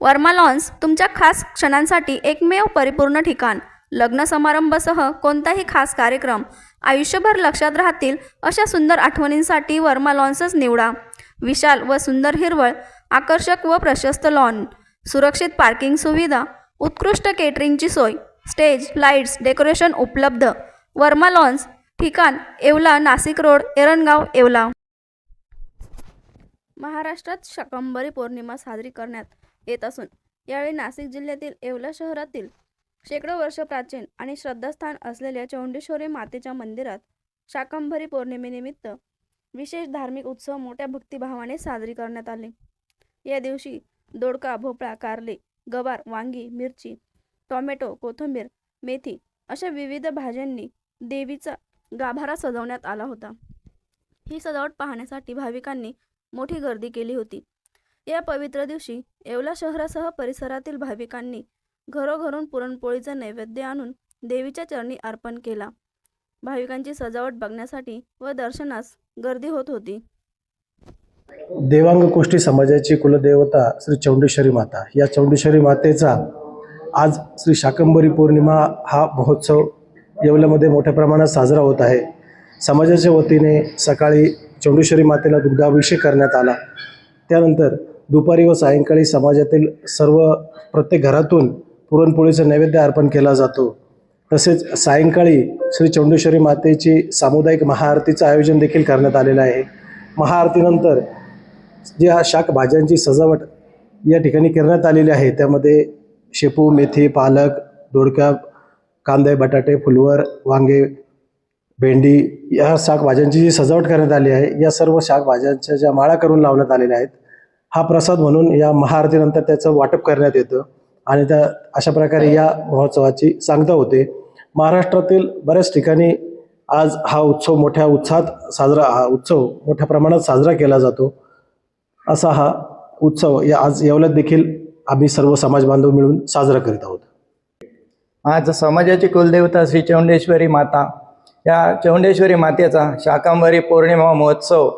Verma lawns तुमच्या खास क्षणांसाठी एकमेव परिपूर्ण ठिकाण. लग्न समारंभासह कोणताही खास कार्यक्रम. आयुष्यभर लक्षात राहतील अशा सुंदर आठवणींसाठी वर्मा लॉन्सच निवडा. विशाल व सुंदर हिरवळ आकर्षक व प्रशस्त लॉन. सुरक्षित पार्किंग सुविधा उत्कृष्ट केटरिंगची सोय. स्टेज लाईट्स डेकोरेशन उपलब्ध. वर्मा लॉन्स ठिकाण येवला नाशिक रोड एरणगाव येवला. महाराष्ट्रात शकंबरी पौर्णिमा साजरी करण्यात येत असून यावेळी नाशिक जिल्ह्यातील येवला शहरातील शेकडो वर्ष प्राचीन आणि श्रद्धास्थान असलेल्या चौंडेश्वरी मातेच्या मंदिरात शाकंभरी पौर्णिमेनिमित्त विशेष धार्मिक उत्सव मोठ्या भक्तिभावाने साजरी करण्यात आले. या दिवशी दोडका भोपळा कारले गवार वांगी मिरची टॉमॅटो कोथिंबीर मेथी अशा विविध भाज्यांनी देवीचा गाभारा सजवण्यात आला होता. ही सजावट पाहण्यासाठी भाविकांनी मोठी गर्दी केली होती. या पवित्र दिवशी येवला शहरासह परिसरातील भाविकांनी घरोघरून पुरणपोळीचा नैवेद्य आणून देवीच्या चरणी अर्पण केला. भाविकांची सजावट बघण्यासाठी व दर्शनास गर्दी होत होती. देवांग कोष्टी समाजाची कुलदेवता श्री चौंडेश्वरी माता. या चौंडेश्वरी मातेचा आज श्री शाकंभरी पौर्णिमा हा महोत्सव येवल्यामध्ये मोठ्या प्रमाणात साजरा होत आहे. समाजाच्या वतीने सकाळी चौंडेश्वरी मातेला दुग्धाभिषेक करण्यात आला. त्यानंतर दुपारी व सायंकाळी समाजातील सर्व प्रत्येक घरातून पुरणपोळीचं नैवेद्य अर्पण केला जातो. तसेच सायंकाळी श्री चौंडेश्वरी मातेची सामुदायिक महाआरतीचं आयोजन देखील करण्यात आलेलं आहे. महाआरतीनंतर जे हा शाक भाज्यांची सजावट या ठिकाणी करण्यात आलेली आहे त्यामध्ये शेपू मेथी पालक दोडका कांदे बटाटे फुलवर वांगे भेंडी या शाकभाज्यांची जी सजावट करण्यात आली आहे या सर्व शाकभाज्यांच्या ज्या माळा करून लावण्यात आलेल्या आहेत हा प्रसाद म्हणून या महाआरतीनंतर त्याचं वाटप करण्यात येतं. आणि त्या अशा प्रकारे या महोत्सवाची सांगता होते. महाराष्ट्रातील बऱ्याच ठिकाणी आज हा उत्सव मोठ्या उत्साहात साजरा हा उत्सव मोठ्या प्रमाणात साजरा केला जातो. असा हा उत्सव या आज येवल्यात देखील आम्ही सर्व समाज बांधव मिळून साजरा करीत आहोत. आज समाजाची कुलदेवता श्री चौंडेश्वरी माता. या चौंडेश्वरी मातेचा शाकांबरी पौर्णिमा महोत्सव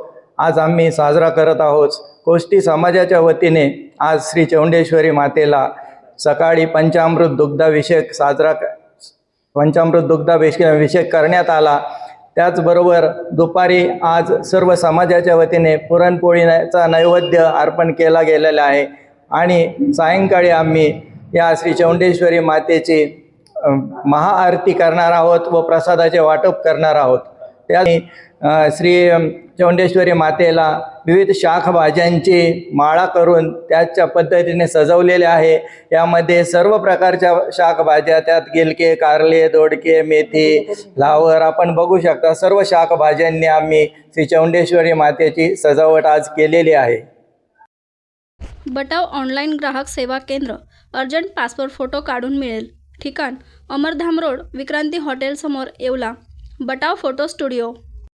आज आम्ही साजरा करत आहोत कोष्टी समाजाच्या वतीने आज श्री चौंडेश्वरी मातेला सकाळी पंचामृत दुग्धाभिषेक साजरा क- पंचामृत दुग्धाभिषेक अभिषेक करण्यात आला. त्याचबरोबर दुपारी आज सर्व समाजाच्या वतीने पुरणपोळीचा नैवेद्य अर्पण केला गेलेला आहे. आणि सायंकाळी आम्ही या श्री चौंडेश्वरी मातेची महाआरती करणार आहोत व प्रसादाचे वाटप करणार आहोत. त्या श्री चौंडेश्वरी मातेला विविध शाखभाज्यांची माळा करून त्याच्या पद्धतीने सजवलेले आहे. यामध्ये सर्व प्रकारच्या शाखभाज्या त्यात गिलके कारले दोडके मेथी फ्लावर आपण बघू शकता. सर्व शाखभाज्यांनी आम्ही श्री चौंडेश्वरी मातेची सजावट आज केलेली आहे. बटाव ऑनलाईन ग्राहक सेवा केंद्र अर्जंट पासपोर्ट फोटो काढून मिळेल. ठिकाण अमरधाम रोड विक्रांती हॉटेलसमोर येवला. Batav photo studio